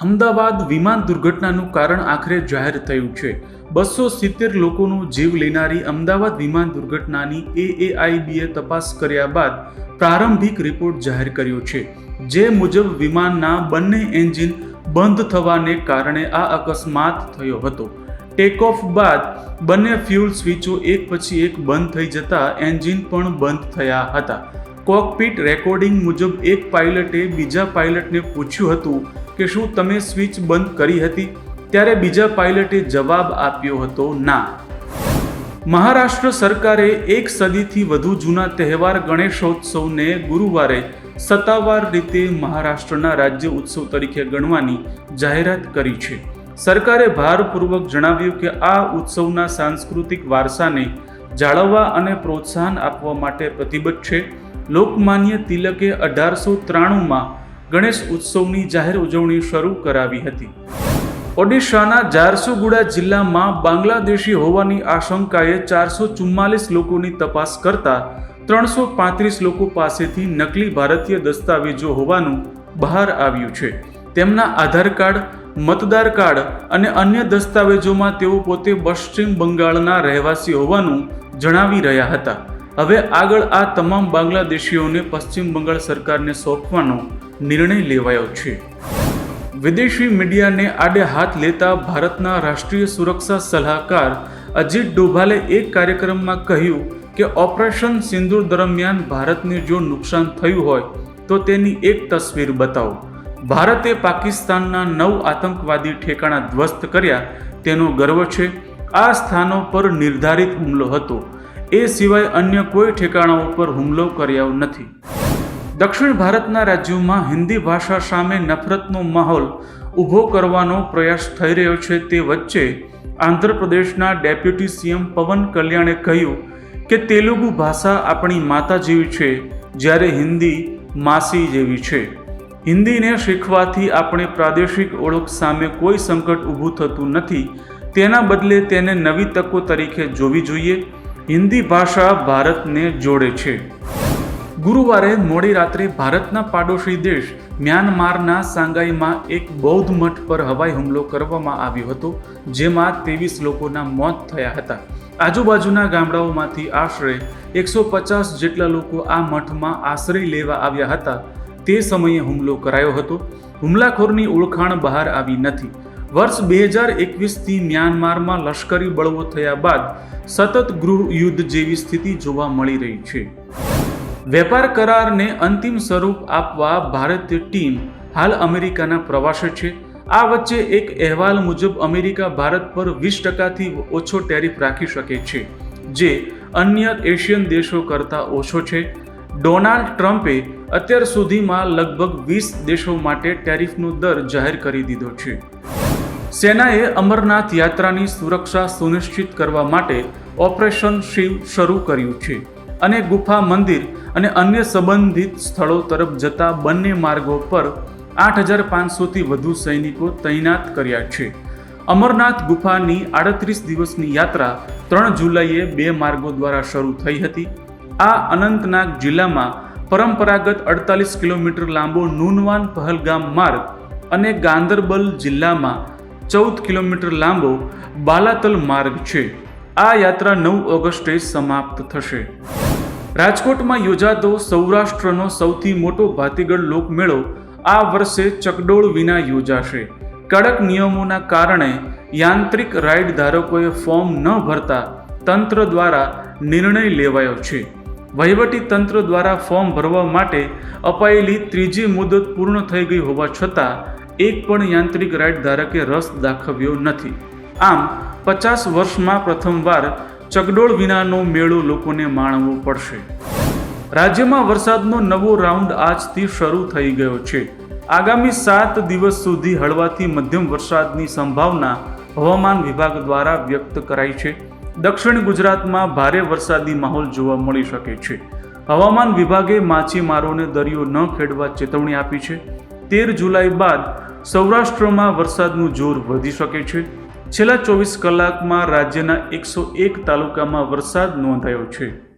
અમદાવાદ વિમાન દુર્ઘટનાનું કારણ આખરે જાહેર થયું છે. બસો સિત્તેર લોકોનો જીવ લેનારી અમદાવાદ વિમાન દુર્ઘટનાની એએઆઈબીએ તપાસ કર્યા બાદ પ્રારંભિક રિપોર્ટ જાહેર કર્યો છે. જે મુજબ વિમાનના બંને એન્જિન બંધ થવાને કારણે આ અકસ્માત થયો હતો. ટેક ઓફ બાદ બંને ફ્યુલ સ્વિચો એક પછી એક બંધ થઈ જતા એન્જિન પણ બંધ થયા હતા. કોકપીટ રેકોર્ડિંગ મુજબ એક પાયલટે બીજા પાયલટને પૂછ્યું હતું કે શું તમે સ્વિચ બંધ કરી હતી? ત્યારે બીજા પાયલટે જવાબ આપ્યો હતો, ના. મહારાષ્ટ્ર સરકારે એક સદીથી વધુ જૂના તહેવાર ગણેશોત્સવને ગુરુવારે સત્તાવાર રીતે મહારાષ્ટ્રના રાજ્ય ઉત્સવ તરીકે ગણવાની જાહેરાત કરી છે. સરકારે ભારપૂર્વક જણાવ્યું કે આ ઉત્સવના સાંસ્કૃતિક વારસાને જાળવવા અને પ્રોત્સાહન આપવા માટે પ્રતિબદ્ધ છે. લોકમાન્ય તિલકે અઢારસો ત્રાણુંમાં ગણેશ ઉત્સવની જાહેર ઉજવણી શરૂ કરાવી હતી. ઓડિશાના જારસુગુડા જિલ્લામાં બાંગ્લાદેશી હોવાની આશંકાએ ચારસો ચુમ્માલીસ લોકોની તપાસ કરતા ત્રણસો પાંત્રીસ લોકો પાસેથી નકલી ભારતીય દસ્તાવેજો હોવાનું બહાર આવ્યું છે. તેમના આધાર કાર્ડ, મતદાર કાર્ડ અને અન્ય દસ્તાવેજોમાં તેઓ પોતે પશ્ચિમ બંગાળના રહેવાસી હોવાનું જણાવી રહ્યા હતા. હવે આગળ આ તમામ બાંગ્લાદેશીઓને પશ્ચિમ બંગાળ સરકારને સોંપવાનો નિર્ણય લેવાયો છે. વિદેશી મીડિયાને આડે હાથ લેતા ભારતના રાષ્ટ્રીય સુરક્ષા સલાહકાર અજીત ડોભાલે એક કાર્યક્રમમાં કહ્યું કે ઓપરેશન સિંદૂર દરમિયાન ભારતને જો નુકસાન થયું હોય, તો તેની એક તસવીર બતાવો. ભારતે પાકિસ્તાનના નવ આતંકવાદી ઠેકાણા ધ્વસ્ત કર્યા, તેનો ગર્વ છે. આ સ્થાનો પર નિર્ધારિત હુમલો હતો. એ સિવાય અન્ય કોઈ ઠેકાણાઓ પર હુમલો કર્યો નથી. દક્ષિણ ભારતના રાજ્યોમાં હિન્દી ભાષા સામે નફરતનો માહોલ ઊભો કરવાનો પ્રયાસ થઈ રહ્યો છે તે વચ્ચે આંધ્રપ્રદેશના ડેપ્યુટી સીએમ પવન કલ્યાણે કહ્યું કે તેલુગુ ભાષા આપણી માતા જેવી છે, જ્યારે હિન્દી માસી જેવી છે. હિન્દીને શીખવાથી આપણે પ્રાદેશિક ઓળખ સામે કોઈ સંકટ ઊભું થતું નથી. તેના બદલે તેને નવી તકો તરીકે જોવી જોઈએ. હિન્દી ભાષા ભારતને જોડે છે. ગુરુવારે મોડી રાત્રે ભારતના પાડોશી દેશ મ્યાનમારના સાંગાઈમાં એક બૌદ્ધ મઠ પર હવાઈ હુમલો કરવામાં આવ્યો હતો, જેમાં ત્રેવીસ લોકોના મોત થયા હતા. આજુબાજુના ગામડાઓમાંથી આશરે એકસો પચાસ જેટલા લોકો આ મઠમાં આશ્રય લેવા આવ્યા હતા. તે સમયે હુમલો કરાયો હતો. હુમલાખોરની ઓળખાણ બહાર આવી નથી. વર્ષ બે હજાર એકવીસથી મ્યાનમારમાં લશ્કરી બળવો થયા બાદ સતત ગૃહ યુદ્ધ જેવી સ્થિતિ જોવા મળી રહી છે. વેપાર કરારને અંતિમ સ્વરૂપ આપવા ભારતીય ટીમ હાલ અમેરિકાના પ્રવાસે છે. આ વચ્ચે એક અહેવાલ મુજબ અમેરિકા ભારત પર વીસ ટકાથી ઓછો ટેરિફ રાખી શકે છે, જે અન્ય એશિયન દેશો કરતાં ઓછો છે. ડોનાલ્ડ ટ્રમ્પે અત્યાર સુધીમાં લગભગ વીસ દેશો માટે ટેરિફનો દર જાહેર કરી દીધો છે. સેનાએ અમરનાથ યાત્રાની સુરક્ષા સુનિશ્ચિત કરવા માટે ઓપરેશન શિવ શરૂ કર્યું છે અને ગુફા મંદિર અને અન્ય સંબંધિત સ્થળો તરફ જતા બંને માર્ગો પર આઠ હજાર પાંચસોથી વધુ સૈનિકો તૈનાત કર્યા છે. અમરનાથ ગુફાની આડત્રીસ દિવસની યાત્રા ત્રણ જુલાઈએ બે માર્ગો દ્વારા શરૂ થઈ હતી. આ અનંતનાગ જિલ્લામાં પરંપરાગત અડતાલીસ કિલોમીટર લાંબો નૂનવાન પહલગામ માર્ગ અને ગાંદરબલ જિલ્લામાં ચૌદ કિલોમીટર લાંબો બાલાતલ માર્ગ છે. આ યાત્રા નવ ઓગસ્ટે સમાપ્ત થશે. રાજકોટમાં યોજાતો સૌરાષ્ટ્રનો સૌથી મોટો ભાતીગળ લોકમેળો આ વર્ષે ચકડોળ વિના યોજાશે. કડક નિયમોના કારણે યાંત્રિક રાઇડ ધારકોએ ફોર્મ ન ભરતા તંત્ર દ્વારા નિર્ણય લેવાયો છે. વહીવટી તંત્ર દ્વારા ફોર્મ ભરવા માટે અપાયેલી ત્રીજી મુદત પૂર્ણ થઈ ગઈ હોવા છતાં એક પણ યાંત્રિક રાઇટ ધારકે રસ દાખવ્યો નથી. આમ, પચાસ વર્ષમાં પ્રથમવાર ચગડોળ વિનાનો મેળો લોકોને માણવો પડશે. રાજ્યમાં વરસાદનો નવો રાઉન્ડ આજથી શરૂ થઈ ગયો છે. આગામી સાત દિવસ સુધી હળવાથી મધ્યમ વરસાદની સંભાવના હવામાન વિભાગ દ્વારા વ્યક્ત કરાઈ છે. દક્ષિણ ગુજરાતમાં ભારે વરસાદી માહોલ જોવા મળી શકે છે. હવામાન વિભાગે માછીમારોને દરિયો ન ખેડવા ચેતવણી આપી છે. તેર જુલાઈ બાદ સૌરાષ્ટ્રમાં વરસાદનું જોર વધી શકે છે. છેલ્લા ચોવીસ કલાકમાં રાજ્યના એકસો એક તાલુકામાં વરસાદ નોંધાયો છે.